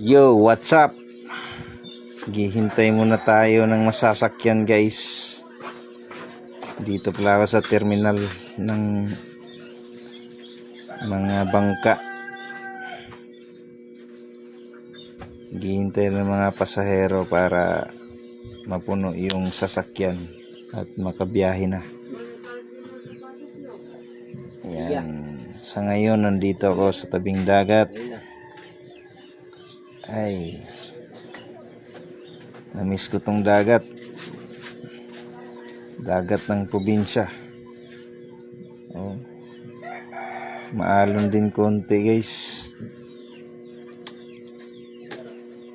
Yo, what's up? Gihintay muna tayo ng masasakyan guys. Dito pala ako sa terminal ng mga bangka. Gihintay ng mga pasahero para mapuno yung sasakyan at makabiyahe na. Ayan. Sa ngayon, nandito ako sa tabing dagat. Ay. Namiss ko tong dagat. Dagat ng probinsya. Oh. Maalon din konti, guys.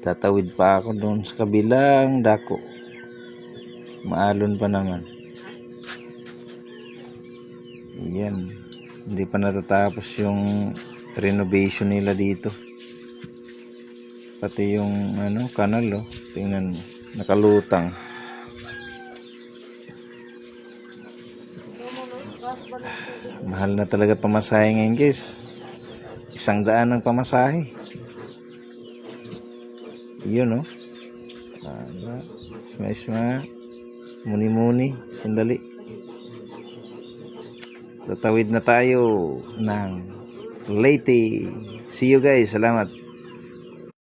Tatawid pa ako doon sa kabilang dako. Maalon pa naman. Yan. Hindi pa natatapos yung renovation nila dito pati yung ano kanal oh. Tingnan nakalutang. Mahal na talaga pamasahe ngayon guys. Isang daan ng pamasahe. Yun oh. Tama. isma isma muni muni sandali. Tatawid na tayo ng Leyte. See you guys. Salamat